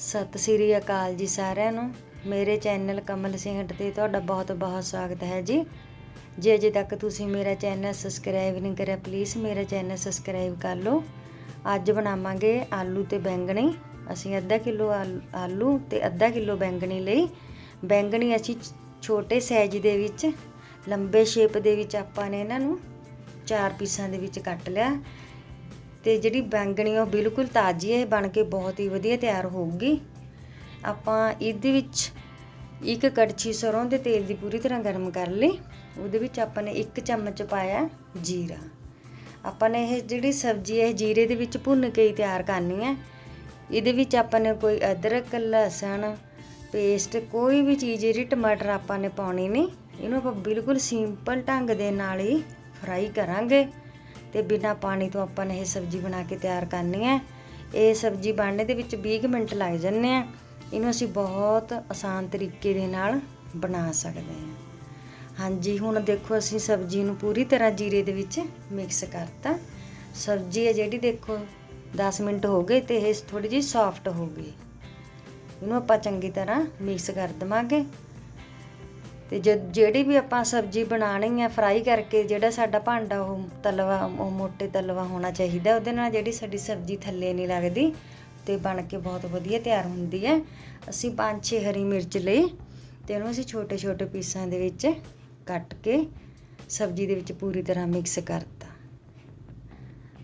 ਸਤਿ ਸ੍ਰੀ ਅਕਾਲ ਜੀ ਸਾਰਿਆਂ ਨੂੰ। ਮੇਰੇ ਚੈਨਲ ਕਮਲ ਸਿੰਘ ਤੇ ਤੁਹਾਡਾ ਬਹੁਤ ਬਹੁਤ ਸਵਾਗਤ ਹੈ ਜੀ। ਜੇ ਅਜੇ ਤੱਕ ਤੁਸੀਂ ਮੇਰਾ ਚੈਨਲ ਸਬਸਕ੍ਰਾਈਬ ਨਹੀਂ ਕਰਿਆ ਪਲੀਜ਼ ਮੇਰਾ ਚੈਨਲ ਸਬਸਕ੍ਰਾਈਬ ਕਰ ਲਓ। ਅੱਜ ਬਣਾਵਾਂਗੇ ਆਲੂ ਤੇ ਬੈਂਗਣੀ। ਅਸੀਂ ਅੱਧਾ ਕਿਲੋ ਆਲੂ ਤੇ ਅੱਧਾ ਕਿਲੋ ਬੈਂਗਣੀ ਲਈ। ਬੈਂਗਣੀ ਅਸੀਂ ਛੋਟੇ ਸਾਈਜ਼ ਦੇ ਵਿੱਚ, ਲੰਬੇ ਸ਼ੇਪ ਦੇ ਵਿੱਚ ਆਪਾਂ ਨੇ ਇਹਨਾਂ ਨੂੰ ਚਾਰ ਪੀਸਾਂ ਦੇ ਵਿੱਚ ਕੱਟ ਲਿਆ। ਤੇ ਜਿਹੜੀ ਬੈਂਗਣੀ ਉਹ ਬਿਲਕੁਲ ਤਾਜ਼ੀ ਹੈ ਬਣ ਕੇ ਬਹੁਤ ਹੀ ਵਧੀਆ ਤਿਆਰ ਹੋਊਗੀ। ਆਪਾਂ ਇਹਦੇ ਵਿੱਚ ਇੱਕ ਕੜਛੀ ਸਰੋਂ ਦੇ ਤੇਲ ਦੀ ਪੂਰੀ ਤਰ੍ਹਾਂ ਗਰਮ ਕਰ ਲਈ। ਉਹਦੇ ਵਿੱਚ ਆਪਾਂ ਨੇ ਇੱਕ ਚਮਚ ਪਾਇਆ ਜੀਰਾ। ਆਪਾਂ ਨੇ ਇਹ ਜਿਹੜੀ ਸਬਜ਼ੀ ਹੈ ਜੀਰੇ ਦੇ ਵਿੱਚ ਭੁੰਨ ਕੇ ਹੀ ਤਿਆਰ ਕਰਨੀ ਹੈ ਇਹਦੇ ਵਿੱਚ ਆਪਾਂ ਨੇ ਕੋਈ ਅਦਰਕ, ਲਸਣ, ਪੇਸਟ, ਕੋਈ ਵੀ ਚੀਜ਼ ਜਿਹੜੀ ਟਮਾਟਰ ਆਪਾਂ ਨੇ ਪਾਉਣੀ ਨਹੀਂ। ਇਹਨੂੰ ਆਪਾਂ ਬਿਲਕੁਲ ਸਿੰਪਲ ਢੰਗ ਦੇ ਨਾਲ ਹੀ ਫਰਾਈ ਕਰਾਂਗੇ। ਤੇ ਬਿਨਾ ਪਾਣੀ ਤੋਂ ਆਪਾਂ ਨੇ ਇਹ ਸਬਜ਼ੀ ਬਣਾ ਕੇ ਤਿਆਰ ਕਰਨੀ ਹੈ। ਇਹ ਸਬਜ਼ੀ ਬਣਨੇ ਦੇ ਵਿੱਚ 20 ਮਿੰਟ ਲੱਗ ਜੰਨੇ ਆ। ਇਹਨੂੰ ਅਸੀਂ ਬਹੁਤ ਆਸਾਨ ਤਰੀਕੇ ਦੇ ਨਾਲ ਬਣਾ ਸਕਦੇ ਹਾਂ। ਹਾਂਜੀ, ਹੁਣ ਦੇਖੋ ਅਸੀਂ ਸਬਜ਼ੀ ਨੂੰ ਪੂਰੀ ਤਰ੍ਹਾਂ ਜੀਰੇ ਦੇ ਵਿੱਚ ਮਿਕਸ ਕਰਤਾ। ਸਬਜ਼ੀ ਹੈ ਜਿਹੜੀ ਦੇਖੋ 10 ਮਿੰਟ ਹੋ ਗਏ ਤੇ ਇਹ ਥੋੜੀ ਜਿਹੀ ਸੌਫਟ ਹੋ ਗਈ। ਇਹਨੂੰ ਆਪਾਂ ਚੰਗੀ ਤਰ੍ਹਾਂ ਮਿਕਸ ਕਰ ਦਵਾਂਗੇ। ਤੇ ਜਿਹੜੀ ਵੀ ਆਪਾਂ ਸਬਜ਼ੀ ਬਣਾਣੀ ਆ ਫਰਾਈ ਕਰਕੇ ਜਿਹੜਾ ਸਾਡਾ ਭਾਂਡਾ ਉਹ ਤਲਵਾ, ਉਹ ਮੋਟੇ ਤਲਵਾ ਹੋਣਾ ਚਾਹੀਦਾ, ਉਹਦੇ ਨਾਲ ਜਿਹੜੀ ਸਾਡੀ ਸਬਜ਼ੀ ਥੱਲੇ ਨਹੀਂ ਲੱਗਦੀ ਤੇ ਬਣ ਕੇ ਬਹੁਤ ਵਧੀਆ ਤਿਆਰ ਹੁੰਦੀ ਹੈ। ਅਸੀਂ ਪੰਜ ਛੇ ਹਰੀ ਮਿਰਚ ਲਈ ਤੇ ਉਹਨੂੰ ਅਸੀਂ ਛੋਟੇ ਛੋਟੇ ਪੀਸਾਂ ਦੇ ਵਿੱਚ ਕੱਟ ਕੇ ਸਬਜ਼ੀ ਦੇ ਵਿੱਚ ਪੂਰੀ ਤਰ੍ਹਾਂ ਮਿਕਸ ਕਰਤਾ।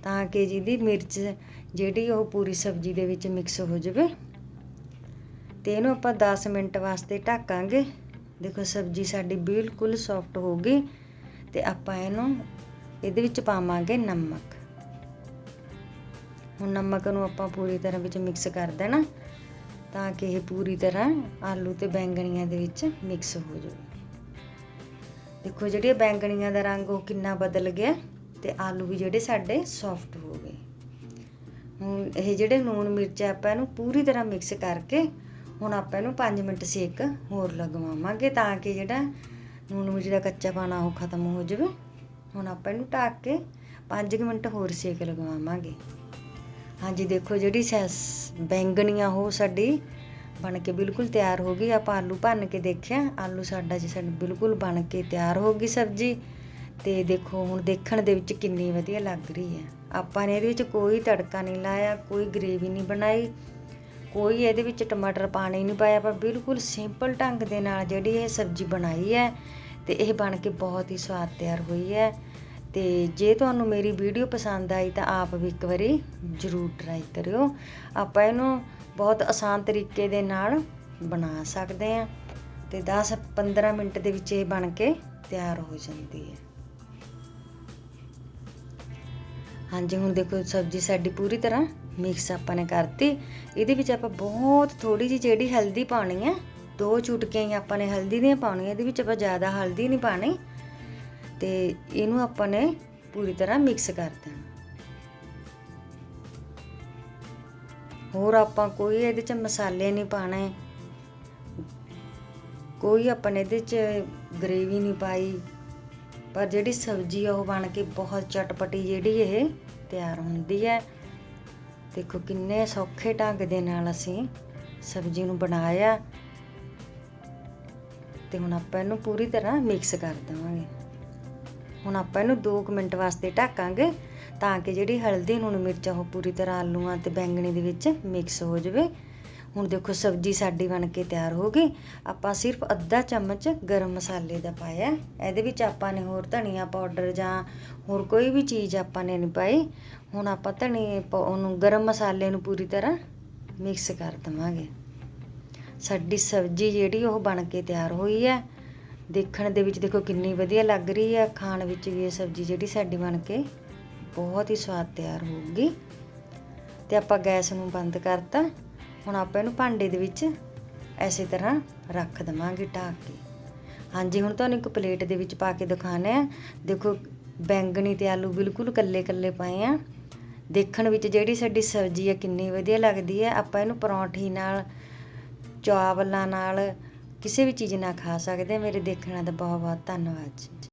ਤਾਂ ਕਿ ਜਿਹਦੀ ਮਿਰਚ ਜਿਹੜੀ ਉਹ ਪੂਰੀ ਸਬਜ਼ੀ ਦੇ ਵਿੱਚ ਮਿਕਸ ਹੋ ਜਾਵੇ ਤੇ ਇਹਨੂੰ ਆਪਾਂ 10 ਮਿੰਟ ਵਾਸਤੇ ਢੱਕਾਂਗੇ। ਦੇਖੋ ਸਬਜ਼ੀ ਸਾਡੀ ਬਿਲਕੁਲ ਸੌਫਟ ਹੋ ਗਈ ਤੇ ਆਪਾਂ ਇਹਨੂੰ ਇਹਦੇ ਵਿੱਚ ਪਾਵਾਂਗੇ ਨਮਕ। ਹੁਣ ਨਮਕ ਨੂੰ ਆਪਾਂ ਪੂਰੀ ਤਰ੍ਹਾਂ ਵਿੱਚ ਮਿਕਸ ਕਰ ਦੇਣਾ ਤਾਂ ਕਿ ਇਹ ਪੂਰੀ ਤਰ੍ਹਾਂ ਆਲੂ ਤੇ ਬੈਂਗਣੀਆਂ ਦੇ ਵਿੱਚ ਮਿਕਸ ਹੋ ਜਾਵੇ। ਦੇਖੋ ਜਿਹੜੀਆਂ ਬੈਂਗਣੀਆਂ ਦਾ ਰੰਗ ਉਹ ਕਿੰਨਾ ਬਦਲ ਗਿਆ ਤੇ ਆਲੂ ਵੀ ਜਿਹੜੇ ਸਾਡੇ ਸੌਫਟ ਹੋ ਗਏ। ਹੁਣ ਇਹ ਜਿਹੜੇ ਲੂਣ ਮਿਰਚ ਆਪਾਂ ਇਹਨੂੰ ਪੂਰੀ ਤਰ੍ਹਾਂ ਮਿਕਸ ਕਰਕੇ ਹੁਣ ਆਪਾਂ ਇਹਨੂੰ 5 ਮਿੰਟ ਸੇਕ ਹੋਰ ਲਗਵਾਵਾਂਗੇ ਤਾਂ ਕਿ ਜਿਹੜਾ ਨੂਨ ਮਿਰਚ ਦਾ ਕੱਚਾ ਪਾਣਾ ਉਹ ਖਤਮ ਹੋ ਜਾਵੇ। ਹੁਣ ਆਪਾਂ ਇਹਨੂੰ ਢੱਕ ਕੇ 5 ਮਿੰਟ ਹੋਰ ਸੇਕ ਲਗਵਾਵਾਂਗੇ। ਹਾਂਜੀ, ਦੇਖੋ ਜਿਹੜੀ ਸੈਸ ਬੈਂਗਣੀਆਂ ਉਹ ਸਾਡੀ ਬਣ ਕੇ ਬਿਲਕੁਲ ਤਿਆਰ ਹੋ ਗਈ। ਆਪਾਂ ਆਲੂ ਭੰਨ ਕੇ ਦੇਖਿਆ, ਆਲੂ ਸਾਡਾ ਜੀ ਸਾਡਾ ਬਿਲਕੁਲ ਬਣ ਕੇ ਤਿਆਰ ਹੋ ਗਈ ਸਬਜ਼ੀ। ਤੇ ਦੇਖੋ ਹੁਣ ਦੇਖਣ ਦੇ ਵਿੱਚ ਕਿੰਨੀ ਵਧੀਆ ਲੱਗ ਰਹੀ ਹੈ। ਆਪਾਂ ਨੇ ਇਹਦੇ ਵਿੱਚ ਕੋਈ ਤੜਕਾ ਨਹੀਂ ਲਾਇਆ, ਕੋਈ ਗ੍ਰੇਵੀ ਨਹੀਂ ਬਣਾਈ। ਕੋਈ ਇਹਦੇ ਵਿੱਚ ਟਮਾਟਰ ਪਾਣੀ ਨਹੀਂ ਪਾਇਆ, ਪਰ ਬਿਲਕੁਲ ਸਿੰਪਲ ਢੰਗ ਦੇ ਨਾਲ ਜਿਹੜੀ ਇਹ ਸਬਜ਼ੀ ਬਣਾਈ ਹੈ ਤੇ ਇਹ ਬਣ ਕੇ ਬਹੁਤ ਹੀ ਸਵਾਦ ਤਿਆਰ ਹੋਈ ਹੈ। ਤੇ ਜੇ ਤੁਹਾਨੂੰ ਮੇਰੀ ਵੀਡੀਓ ਪਸੰਦ ਆਈ ਤਾਂ ਆਪ ਵੀ ਇੱਕ ਵਾਰੀ ਜ਼ਰੂਰ ਟਰਾਈ ਕਰਿਓ। ਆਪਾਂ ਇਹਨੂੰ ਬਹੁਤ ਆਸਾਨ ਤਰੀਕੇ ਦੇ ਨਾਲ ਬਣਾ ਸਕਦੇ ਹਾਂ ਤੇ 10-15 ਮਿੰਟ ਦੇ ਵਿੱਚ ਇਹ ਬਣ ਕੇ ਤਿਆਰ ਹੋ ਜਾਂਦੀ ਹੈ। ਹਾਂਜੀ, ਹੁਣ ਦੇਖੋ ਸਬਜ਼ੀ ਸਾਡੀ ਪੂਰੀ ਤਰ੍ਹਾਂ ਮਿਕਸ ਆਪਾਂ ਨੇ ਕਰਤੀ। ਇਹਦੇ ਵਿੱਚ ਆਪਾਂ ਬਹੁਤ ਥੋੜੀ ਜਿਹੀ ਜਿਹੜੀ ਹਲਦੀ ਪਾਉਣੀ ਹੈ ਦੋ ਚੁਟਕੀਆਂ ਹੀ ਆਪਾਂ ਨੇ ਹਲਦੀ ਦੀਆਂ ਪਾਉਣੀਆਂ, ਇਹਦੇ ਵਿੱਚ ਆਪਾਂ ਜ਼ਿਆਦਾ ਹਲਦੀ ਨਹੀਂ ਪਾਣੀ ਤੇ ਇਹਨੂੰ ਆਪਾਂ ਨੇ ਪੂਰੀ ਤਰ੍ਹਾਂ ਮਿਕਸ ਕਰ ਦੇਣਾ। ਹੋਰ ਆਪਾਂ ਕੋਈ ਇਹਦੇ ਚ ਮਸਾਲੇ ਨਹੀਂ ਪਾਣੇ ਕੋਈ ਆਪਾਂ ਨੇ ਇਹਦੇ ਚ ਗ੍ਰੇਵੀ ਨਹੀਂ ਪਾਈ। ਪਰ ਜਿਹੜੀ ਸਬਜ਼ੀ ਆ ਉਹ ਬਣ ਕੇ ਬਹੁਤ ਚਟਪਟੀ ਜਿਹੜੀ ਇਹ ਤਿਆਰ ਹੁੰਦੀ ਹੈ। ਦੇਖੋ ਕਿੰਨੇ ਸੌਖੇ ਢੰਗ ਦੇ ਨਾਲ ਅਸੀਂ ਸਬਜ਼ੀ ਨੂੰ ਬਣਾਇਆ। ਤੇ ਹੁਣ ਆਪਾਂ ਇਹਨੂੰ ਪੂਰੀ ਤਰ੍ਹਾਂ ਮਿਕਸ ਕਰ ਦੇਵਾਂਗੇ। ਹੁਣ ਆਪਾਂ ਇਹਨੂੰ 2 ਮਿੰਟ ਵਾਸਤੇ ਢੱਕਾਂਗੇ ਤਾਂ ਕਿ ਜਿਹੜੀ ਹਲਦੀ ਲੂਣ ਮਿਰਚ ਉਹ ਪੂਰੀ ਤਰ੍ਹਾਂ ਆਲੂਆਂ ਤੇ ਬੈਂਗਣੀ ਦੇ ਵਿੱਚ ਮਿਕਸ ਹੋ ਜਾਵੇ। ਹੁਣ ਦੇਖੋ ਸਬਜ਼ੀ ਸਾਡੀ ਬਣ ਕੇ ਤਿਆਰ ਹੋ ਗਈ। ਆਪਾਂ ਸਿਰਫ ਅੱਧਾ ਚਮਚ ਗਰਮ ਮਸਾਲੇ ਦਾ ਪਾਇਆ। ਇਹਦੇ ਵਿੱਚ ਆਪਾਂ ਨੇ ਹੋਰ ਧਨੀਆ ਪਾਊਡਰ ਜਾਂ ਹੋਰ ਕੋਈ ਵੀ ਚੀਜ਼ ਆਪਾਂ ਨੇ ਨਹੀਂ ਪਾਈ। ਹੁਣ ਆਪਾਂ ਧਨੀਏ ਉਹਨੂੰ ਗਰਮ ਮਸਾਲੇ ਨੂੰ ਪੂਰੀ ਤਰ੍ਹਾਂ ਮਿਕਸ ਕਰ ਦਵਾਂਗੇ। ਸਾਡੀ ਸਬਜ਼ੀ ਜਿਹੜੀ ਉਹ ਬਣ ਕੇ ਤਿਆਰ ਹੋਈ ਹੈ। ਦੇਖਣ ਦੇ ਵਿੱਚ ਦੇਖੋ ਕਿੰਨੀ ਵਧੀਆ ਲੱਗ ਰਹੀ ਹੈ। ਖਾਣ ਵਿੱਚ ਵੀ ਇਹ ਸਬਜ਼ੀ ਜਿਹੜੀ ਸਾਡੀ ਬਣ ਕੇ ਬਹੁਤ ਹੀ ਸਵਾਦ ਤਿਆਰ ਹੋਊਗੀ। ਤੇ ਆਪਾਂ ਗੈਸ ਨੂੰ ਬੰਦ ਕਰਤਾ। ਹੁਣ ਆਪਾਂ ਇਹਨੂੰ ਭਾਂਡੇ ਦੇ ਵਿੱਚ ਐਸੇ ਤਰ੍ਹਾਂ ਰੱਖ ਦਵਾਂਗੇ ਢੱਕ ਕੇ। ਹਾਂਜੀ, ਹੁਣ ਤੁਹਾਨੂੰ ਇੱਕ ਪਲੇਟ ਦੇ ਵਿੱਚ ਪਾ ਕੇ ਦਿਖਾਣਾ ਹੈ। ਦੇਖੋ, ਬੈਂਗਣੀ ਤੇ ਆਲੂ ਬਿਲਕੁਲ ਕੱਲੇ ਕੱਲੇ ਪਏ ਆ। ਦੇਖਣ ਵਿੱਚ ਜਿਹੜੀ ਸਾਡੀ ਸਬਜ਼ੀ ਹੈ ਕਿੰਨੀ ਵਧੀਆ ਲੱਗਦੀ ਹੈ ਆਪਾਂ ਇਹਨੂੰ ਪਰੌਂਠੀ ਨਾਲ ਚਾਵਲਾਂ ਨਾਲ, ਕਿਸੇ ਵੀ ਚੀਜ਼ ਨਾਲ ਖਾ ਸਕਦੇ ਮੇਰੇ ਦੇਖਣ ਦਾ ਬਹੁਤ ਬਹੁਤ ਧੰਨਵਾਦ। ਜੀ